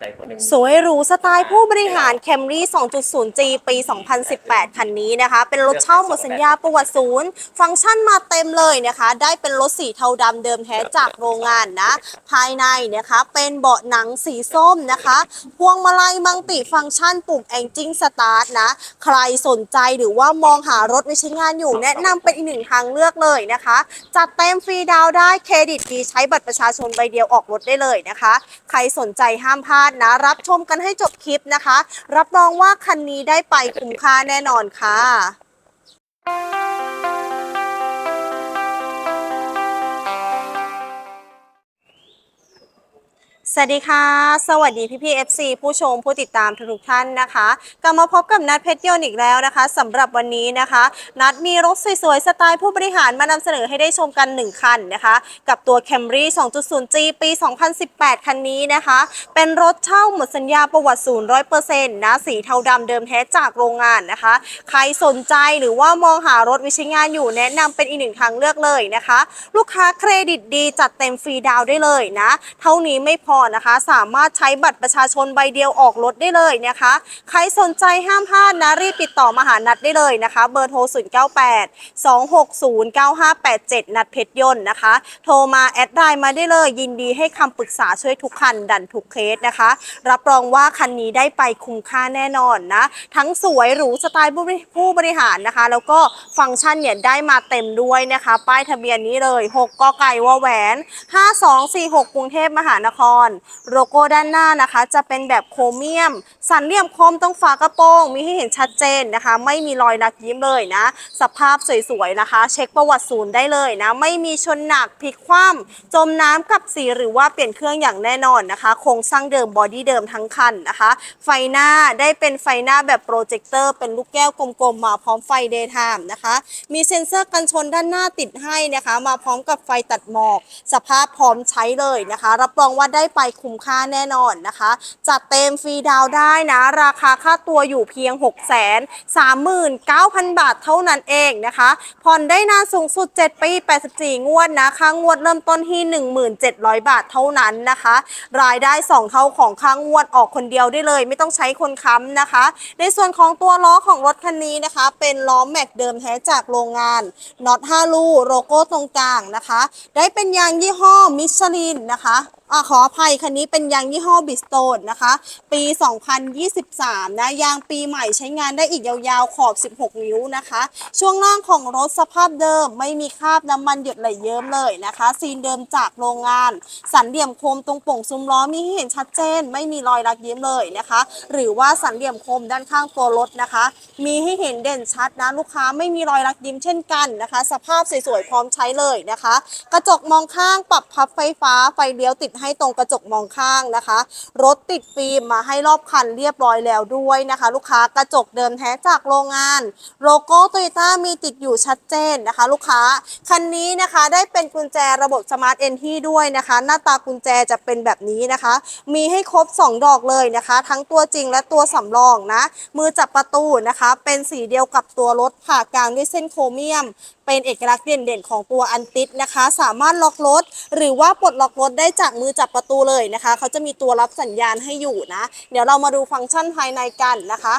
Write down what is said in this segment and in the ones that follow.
ใจคนหนึ่งสวยหรูสไตล์ผู้บริหาร Camry 2.0G ปี 2018 คันนี้นะคะ เป็นรถเช่าหมดสัญญาประวัติศูนย์ ฟังก์ชันมาเต็มเลยนะคะ ได้เป็นรถสีเทาดำเดิมแท้จากโรงงานนะ ภายในนะคะเป็นเบาะหนังสีส้มนะคะ พวงมาลัยมังติฟังก์ชันปุ่ม Engine Start นะ ใครสนใจหรือว่ามองหารถไว้ใช้งานอยู่ แนะนำเป็นอีกหนึ่งทางเลือกเลยนะคะ จัดเต็มฟรีดาวได้เครดิตดีใช้บัตรประชาชนใบเดียวออกรถได้เลยนะคะ ใครสนใจห้ามพลาดนะ รับชมกันให้จบคลิปนะคะ รับรองว่าคันนี้ได้ไปคุ้มค่าแน่นอนค่ะ สวัสดีค่ะ สวัสดีพี่พีเอฟซีผู้ชมผู้ติดตามทุกท่านนะคะกลับมาพบกับนัดเพชรยนอีกแล้วนะคะสำหรับวันนี้นะคะ นัดมีรถสวยๆ สไตล์ผู้บริหารมานำเสนอให้ได้ชมกัน 1 คันนะคะ กับตัว Camry 2.0G ปี 2018 คันนี้นะคะ เป็นรถเช่าหมดสัญญาประวัติศูนย์ร้อยเปอร์เซ็นต์นะสีเทาดำเดิมแท้จากโรงงานนะคะ ใครสนใจหรือว่ามองหารถวิชงานอยู่แนะนำเป็นอีกหนึ่งทางเลือกเลยนะคะ ลูกค้าเครดิตดีจัดเต็มฟรีดาวได้เลยนะ เท่านี้ไม่พอนะคะ สามารถใช้บัตรประชาชนใบเดียวออกรถได้เลยนะคะ ใครสนใจห้ามพลาดนะรีบติดต่อมาหานัดได้เลยนะคะ เบอร์โทร 098 260 9587 นัดเพชรยนต์นะคะ โทรมาแอดไลน์มาได้เลย ยินดีให้คำปรึกษาช่วยทุกคันดันทุกเคสนะคะ รับรองว่าคันนี้ได้ไปคุ้มค่าแน่นอนนะ ทั้งสวยหรูสไตล์ผู้บริหารนะคะ แล้วก็ฟังก์ชันเนี่ยได้มาเต็มด้วยนะคะ ป้ายทะเบียนนี้เลย 6กกไก่วแหวน 5246 กรุงเทพมหานครโลโก้ด้านหน้านะคะ จะเป็นแบบโครเมียม สันเหลี่ยมคมตรงฝากระโปรง มีให้เห็นชัดเจนนะคะ ไม่มีรอยรักยิ้มเลยนะ สภาพสวยๆนะคะ เช็คประวัติศูนย์ได้เลยนะ ไม่มีชนหนักพลิกคว่ำจมน้ำกับสีหรือว่าเปลี่ยนเครื่องอย่างแน่นอนนะคะโครงสร้างเดิมบอดี้เดิมทั้งคันนะคะ ไฟหน้าได้เป็นไฟหน้าแบบโปรเจคเตอร์เป็นลูกแก้วกลมๆมาพร้อมไฟเดย์ไทม์นะคะ มีเซ็นเซอร์กันชนด้านหน้าติดให้นะคะ มาพร้อมกับไฟตัดหมอก สภาพพร้อมใช้เลยนะคะ รับรองว่าได้ไปคุ้มค่าแน่นอนนะคะ จัดเต็มฟรีดาวได้นะ ราคาค่าตัวอยู่เพียง 6 3 9 0 0 0 บาทเท่านั้นเองนะคะผ่อนได้นานสูงสุด 7 ปี 84 งวดนะค่างวดเริ่มต้นที่ 1,700 บาทเท่านั้นนะคะ รายได้ 2 เท่าของค่างวดออกคนเดียวได้เลย ไม่ต้องใช้คนค้ำนะคะ ในส่วนของตัวล้อของรถคันนี้นะคะ เป็นล้อแม็กเดิมแท้จากโรงงานน็อต5ลูโลโก้ตรงกลางนะคะ ได้เป็นยางยี่ห้อมิชลินนะคะ อ่าขออภัยคันนี้เป็นยางยี่ห้อบิสโตนนะคะ ปี 2023 นะ ยางปีใหม่ใช้งานได้อีกยาวๆ ขอบ 16 นิ้วนะคะ ช่วงล่างของรถสภาพเดิมไม่มีคราบน้ำมันหยดไหลเยิ้มเลยนะคะ ซีนเดิมจากโรงงาน สันเหลี่ยมคมตรงป่งซุ้มล้อมีให้เห็นชัดเจน ไม่มีรอยรักยิ้มเลยนะคะ หรือว่าสันเหลี่ยมคมด้านข้างตัวรถนะคะ มีให้เห็นเด่นชัดนะลูกค้าไม่มีรอยรักยิ้มเช่นกันนะคะ สภาพสวยๆพร้อมใช้เลยนะคะ กระจกมองข้างปรับพับไฟฟ้าไฟเลี้ยวติดให้ตรงกระจกมองข้างนะคะ รถติดฟิล์มมาให้รอบคันเรียบร้อยแล้วด้วยนะคะ ลูกค้ากระจกเดิมแท้จากโรงงาน โลโก้โตโยต้ามีติดอยู่ชัดเจนนะคะ ลูกค้าคันนี้นะคะได้เป็นกุญแจระบบสมาร์ทเอนที่ด้วยนะคะ หน้าตากุญแจจะเป็นแบบนี้นะคะ มีให้ครบ 2 ดอกเลยนะคะ ทั้งตัวจริงและตัวสำรองนะ มือจับประตูนะคะ เป็นสีเดียวกับตัวรถผ่ากลางด้วยเส้นโครเมียม เป็นเอกลักษณ์เด่นๆของตัวอันติดนะคะ สามารถล็อกรถ หรือว่าปลดล็อกรถได้จากมือจับประตูเลยนะคะ เขาจะมีตัวรับสัญญาณให้อยู่นะ เดี๋ยวเรามาดูฟังก์ชันภายในกันนะคะ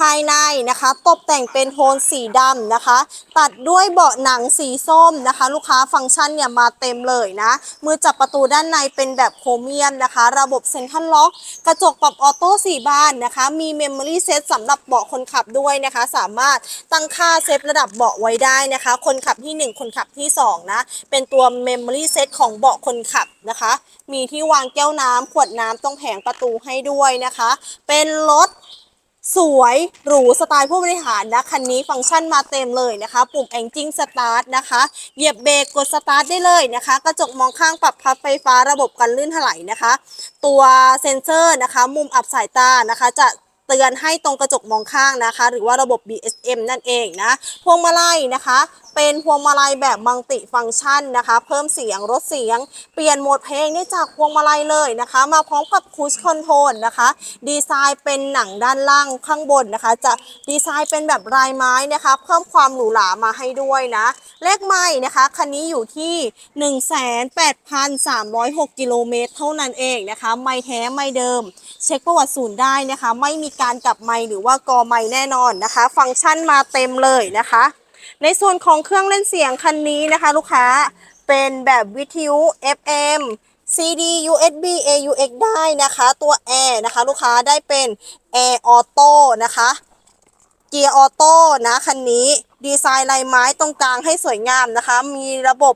ภายในนะคะ ตกแต่งเป็นโทนสีดำนะคะ ตัดด้วยเบาะหนังสีส้มนะคะ ลูกค้าฟังก์ชันเนี่ยมาเต็มเลยนะ มือจับประตูด้านในเป็นแบบโครเมียมนะคะ ระบบเซ็นทรัลล็อก กระจกปรับออโต้สี่บานนะคะ มีเมมโมรี่เซตสำหรับเบาะคนขับด้วยนะคะ สามารถตั้งค่าเซฟระดับเบาะไว้ได้นะคะ คนขับที่ 1 คนขับที่ 2 นะ เป็นตัวเมมโมรี่เซตของเบาะคนขับนะคะ มีที่วางแก้วน้ำขวดน้ำตรงแผงประตูให้ด้วยนะคะ เป็นรถ สวยหรูสไตล์ผู้บริหารนะคันนี้ฟังก์ชันมาเต็มเลยนะคะ ปุ่มแองจิ้งสตาร์ทนะคะเหยียบเบรกกดสตาร์ทได้เลยนะคะ กระจกมองข้างปรับพับไฟฟ้าระบบกันลื่นถลายนะคะ ตัวเซ็นเซอร์นะคะ มุมอับสายตานะคะ จะเตือนให้ตรงกระจกมองข้างนะคะ หรือว่าระบบ BSM นั่นเองนะพวงมาลัยนะคะ เป็นพวงมาลัยแบบมัลติฟังก์ชันนะคะ เพิ่มเสียงลดเสียง เปลี่ยนโหมดเพลงได้จากพวงมาลัยเลยนะคะ มาพร้อมกับคูชคอนโทรลนะคะ ดีไซน์เป็นหนังด้านล่างข้างบนนะคะ จะดีไซน์เป็นแบบลายไม้นะคะ เพิ่มความหรูหรามาให้ด้วยนะ เลขไม่นะคะคันนี้อยู่ที่ 18,306กิโลเมตรเท่านั้นเองนะคะ ไม่แท้ไม่เดิม เช็คประวัติศูนย์ได้นะคะ ไม่มีการกลับไม่หรือว่ากอไม่แน่นอนนะคะ ฟังก์ชันมาเต็มเลยนะคะ ในส่วนของเครื่องเล่นเสียงคันนี้นะคะ ลูกค้าเป็นแบบวิทยุ FM CD USB AUX ได้นะคะ ตัว Air นะคะ ลูกค้าได้เป็น Air Auto นะคะเกียร์ออโต้นะคันนี้ดีไซน์ลายไม้ตรงกลางให้สวยงามนะคะ มีระบบ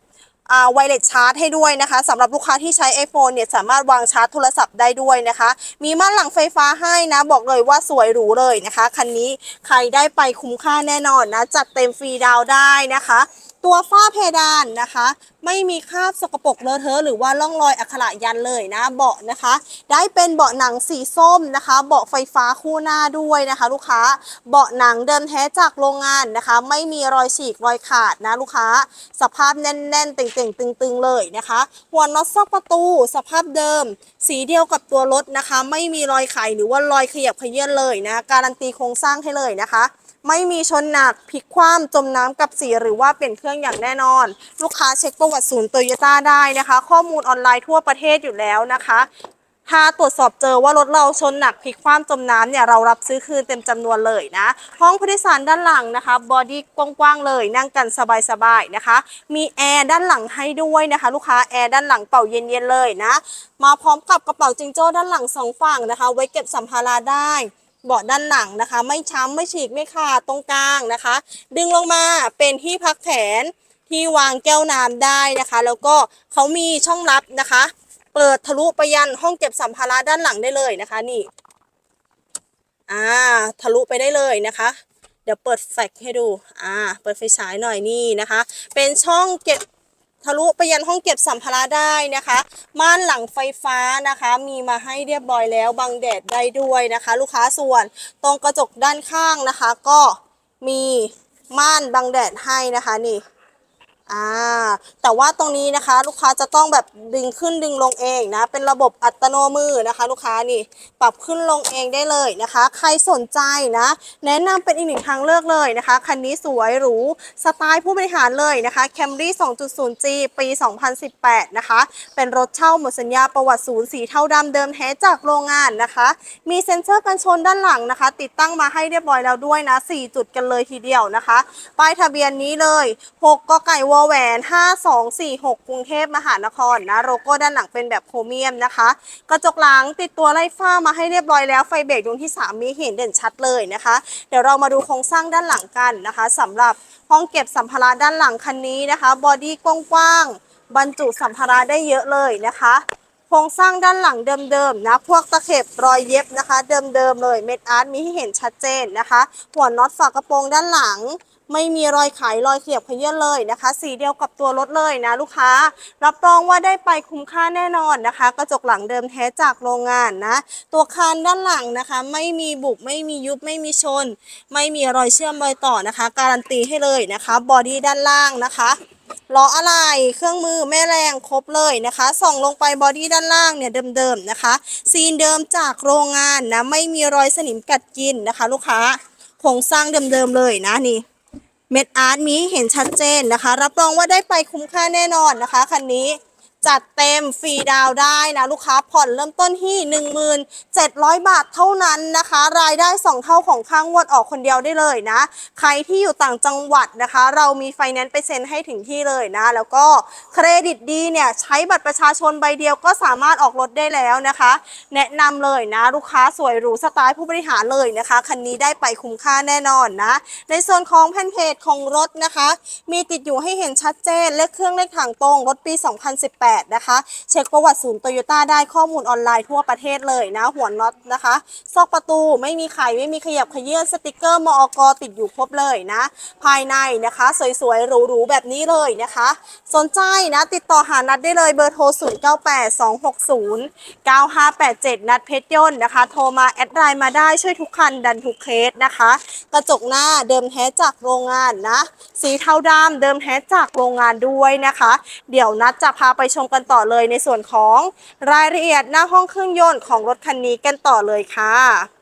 ไวเลสชาร์จให้ด้วยนะคะสำหรับลูกค้าที่ใช้ iPhone เนี่ยสามารถวางชาร์จโทรศัพท์ได้ด้วยนะคะ มีม่านหลังไฟฟ้าให้นะ บอกเลยว่าสวยหรูเลยนะคะ คันนี้ใครได้ไปคุ้มค่าแน่นอนนะ จัดเต็มฟรีดาวได้นะคะ ตัวฝ้าเพดานนะคะ ไม่มีคราบสกปรกเลอะเทอะหรือว่าร่องรอยอักขระยันเลยนะเบาะนะคะ ได้เป็นเบาะหนังสีส้มนะคะ เบาะไฟฟ้าคู่หน้าด้วยนะคะ ลูกค้าเบาะหนังเดิมแท้จากโรงงานนะคะ ไม่มีรอยฉีกรอยขาดนะลูกค้า สภาพแน่นๆเต่งๆตึงๆเลยนะคะหัวน็อตซอกประตู สภาพเดิม สีเดียวกับตัวรถนะคะ ไม่มีรอยไขหรือว่ารอยขยับขยื่นเลยนะ การันตีโครงสร้างให้เลยนะคะ ไม่มีชนหนักพลิกคว่ำจมน้ำกับสีหรือว่าเปลี่ยนเครื่องอย่างแน่นอน ลูกค้าเช็คประวัติศูนย์โตโยต้าได้นะคะ ข้อมูลออนไลน์ทั่วประเทศอยู่แล้วนะคะ ถ้าตรวจสอบเจอว่ารถเราชนหนักพลิกคว่ำจมน้ำเนี่ยเรารับซื้อคืนเต็มจำนวนเลยนะ ห้องผู้โดยสารด้านหลังนะคะบอดี้กว้างๆเลย นั่งกันสบายๆนะคะ มีแอร์ด้านหลังให้ด้วยนะคะ ลูกค้าแอร์ด้านหลังเป่าเย็นๆเลยนะ มาพร้อมกับกระเป๋าจิงโจ้ด้านหลังสองฝั่งนะคะ ไว้เก็บสัมภาระได้ เบาะด้านหลังนะคะ ไม่ช้ำไม่ฉีกไม่ขาดตรงกลางนะคะ ดึงลงมาเป็นที่พักแขนที่วางแก้วน้ำได้นะคะ แล้วก็เขามีช่องลับนะคะ เปิดทะลุไปยันห้องเก็บสัมภาระด้านหลังได้เลยนะคะ นี่อ่าทะลุไปได้เลยนะคะ เดี๋ยวเปิดแฟลชให้ดูอ่าเปิดไฟฉายหน่อยนี่นะคะ เป็นช่องเก็บ ทะลุไปยันห้องเก็บสัมภาระได้นะคะ ม่านหลังไฟฟ้านะคะ มีมาให้เรียบร้อยแล้วบังแดดได้ด้วยนะคะ ลูกค้าส่วนตรงกระจกด้านข้างนะคะ ก็มีม่านบังแดดให้นะคะนี่ อ่าแต่ว่าตรงนี้นะคะลูกค้าจะต้องแบบดึงขึ้นดึงลงเองนะ เป็นระบบอัตโนมือนะคะ ลูกค้านี่ปรับขึ้นลงเองได้เลยนะคะ ใครสนใจนะ แนะนำเป็นอีกหนึ่งทางเลือกเลยนะคะคันนี้สวยหรูสไตล์ผู้บริหารเลยนะคะ Camry 2.0G ปี 2018 นะคะ เป็นรถเช่าหมดสัญญาประวัติศูนย์สีเทาดำเดิมแท้จากโรงงานนะคะ มีเซ็นเซอร์กันชนด้านหลังนะคะ ติดตั้งมาให้เรียบร้อยแล้วด้วยนะ 4 จุดกันเลยทีเดียวนะคะป้ายทะเบียนนี้เลย 6กไก่วอแหวน 5246 กรุงเทพมหานครนะโลโก้ด้านหลังเป็นแบบโครเมียมนะคะ กระจกหลังติดตัวไล่ฟ้ามาให้เรียบร้อยแล้วไฟเบรกดวงที่ 3 มีเห็นเด่นชัดเลยนะคะ เดี๋ยวเรามาดูโครงสร้างด้านหลังกันนะคะสำหรับห้องเก็บสัมภาระด้านหลังคันนี้นะคะบอดี้กว้างๆบรรจุสัมภาระได้เยอะเลยนะคะโครงสร้างด้านหลังเดิมๆนะ พวกตะเข็บรอยเย็บนะคะ เดิมๆเลยเม็ดอาร์ตมีให้เห็นชัดเจนนะคะ หัวน็อตฝากระโปรงด้านหลัง ไม่มีรอยไขรอยเขียบเขยื้อนเลยนะคะ สีเดียวกับตัวรถเลยนะลูกค้า รับรองว่าได้ไปคุ้มค่าแน่นอนนะคะ กระจกหลังเดิมแท้จากโรงงานนะ ตัวคานด้านหลังนะคะ ไม่มีบุบไม่มียุบไม่มีชน ไม่มีรอยเชื่อมรอยต่อนะคะ การันตีให้เลยนะคะบอดี้ด้านล่างนะคะล้ออะไรเครื่องมือแม่แรงครบเลยนะคะ ส่องลงไปบอดี้ด้านล่างเนี่ยเดิมๆนะคะ ซีนเดิมจากโรงงานนะ ไม่มีรอยสนิมกัดกินนะคะ ลูกค้าโครงสร้างเดิมๆเลยนะนี่ เม็ดอาร์ตมีเห็นชัดเจนนะคะ รับรองว่าได้ไปคุ้มค่าแน่นอนนะคะคันนี้ จัดเต็มฟรีดาวได้นะลูกค้าผ่อนเริ่มต้นที่ 1700 บาทเท่านั้นนะคะ รายได้ 2 เท่าของค่างวดออกคนเดียวได้เลยนะ ใครที่อยู่ต่างจังหวัดนะคะ เรามีไฟแนนซ์ไปเซ็นให้ถึงที่เลยนะ แล้วก็เครดิตดีเนี่ยใช้บัตรประชาชนใบเดียวก็สามารถออกรถได้แล้วนะคะ แนะนำเลยนะ ลูกค้าสวยหรูสไตล์ผู้บริหารเลยนะคะคันนี้ได้ไปคุ้มค่าแน่นอนนะ ในส่วนของแผ่นเพจของรถนะคะ มีติดอยู่ให้เห็นชัดเจนเลขเครื่องเลขถังตรงรถปี 2018 8 นะคะ เช็คประวัติศูนย์โตโยต้าได้ข้อมูลออนไลน์ทั่วประเทศเลยนะ หัวน็อตนะคะ ซอกประตูไม่มีไขไม่มีขยับขยื่นสติกเกอร์มอกติดอยู่ครบเลยนะ ภายในนะคะ สวยๆหรูๆแบบนี้เลยนะคะ สนใจนะติดต่อหานัดได้เลยเบอร์โทร 0982609587 นัดเพชรยนต์นะคะ โทรมาแอดไลน์มาได้ช่วยทุกคันดันทุกเคสนะคะ กระจกหน้าเดิมแท้จากโรงงานนะ สีเทาดำเดิมแท้จากโรงงานด้วยนะคะ เดี๋ยวนัดจะพาไปชมกันต่อเลยในส่วนของรายละเอียดหน้าห้องเครื่องยนต์ของรถคันนี้กันต่อเลยค่ะ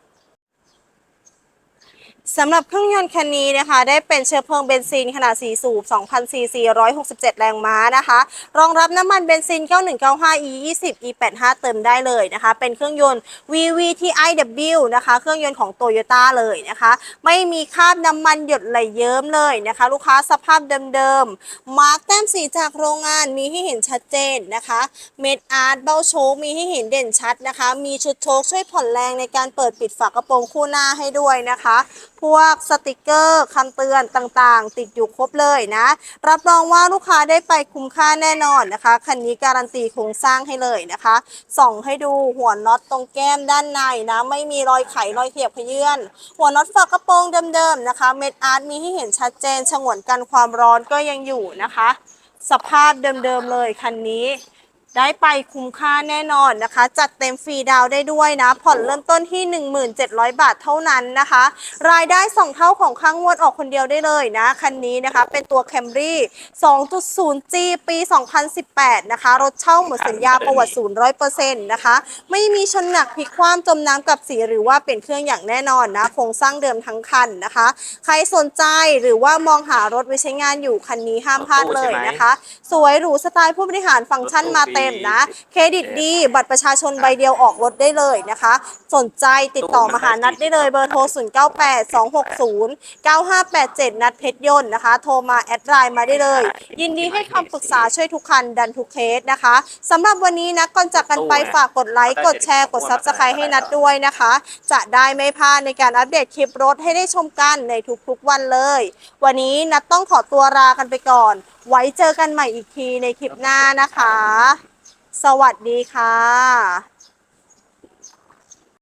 สำหรับเครื่องยนต์คันนี้นะคะ ได้เป็นเชื้อเพลิงเบนซินขนาด 4 สูบ 2,000 ซีซี 167 แรงม้านะคะ รองรับน้ำมันเบนซิน 9195 E 20 E 85เติมได้เลยนะคะ เป็นเครื่องยนต์ VVTiW นะคะ เครื่องยนต์ของ Toyota เลยนะคะ ไม่มีคราบน้ำมันหยดไหลเยิ้มเลยนะคะ ลูกค้าสภาพเดิมๆ มาร์กแต้มสีจากโรงงานมีให้เห็นชัดเจนนะคะ เม็ดอาร์ตเบ้าโชคมีให้เห็นเด่นชัดนะคะ มีชุดโชคช่วยผ่อนแรงในการเปิดปิดฝากระโปรงคู่หน้าให้ด้วยนะคะพวกสติกเกอร์คำเตือนต่างๆ ติดอยู่ครบเลยนะ รับรองว่าลูกค้าได้ไปคุ้มค่าแน่นอนนะคะ คันนี้การันตีโครงสร้างให้เลยนะคะ ส่องให้ดูหัวน็อตตรงแก้มด้านในนะ ไม่มีรอยไขรอยเขียบขยื่นหัวน็อตฝากระโปรงเดิมๆนะคะ เม็ดอาร์ตมีให้เห็นชัดเจนฉงวนกันความร้อนก็ยังอยู่นะคะ สภาพเดิมๆเลยคันนี้ ได้ไปคุ้มค่าแน่นอนนะคะ จัดเต็มฟรีดาวน์ได้ด้วยนะ ผ่อนเริ่มต้นที่ 1700 บาทเท่านั้นนะคะ รายได้ 2 เท่าของข้างงวดออกคนเดียวได้เลยนะ คันนี้นะคะ เป็นตัว Camry 2.0G ปี 2018 นะคะ รถเช่าหมดสัญญาประวัติศูนย์100%นะคะ ไม่มีชนหนักพลิกคว่ำจมน้ำกับสีหรือว่าเป็นเครื่องอย่างแน่นอนนะ โครงสร้างเดิมทั้งคันนะคะ ใครสนใจหรือว่ามองหารถไว้ใช้งานอยู่คันนี้ห้ามพลาดเลยนะคะ สวยหรูสไตล์ผู้บริหารฟังก์ชันมาเต็มนะ เครดิตดี บัตรประชาชนใบเดียวออกรถได้เลยนะคะ สนใจติดต่อมาหานัดได้เลยเบอร์โทร 0982609587 นัดเพชรยนต์นะคะ โทรมาแอดไลน์มาได้เลย ยินดีให้คำปรึกษาช่วยทุกคันดันทุกเคสนะคะสำหรับวันนี้นะก่อนจากกันไปฝากกดไลค์กดแชร์กด Subscribe ให้นัดด้วยนะคะ จะได้ไม่พลาดในการอัปเดตคลิปรถให้ได้ชมกันในทุกๆวันเลย วันนี้นัดต้องขอตัวลากันไปก่อน ไว้เจอกันใหม่อีกทีในคลิปหน้านะคะ สวัสดีค่ะ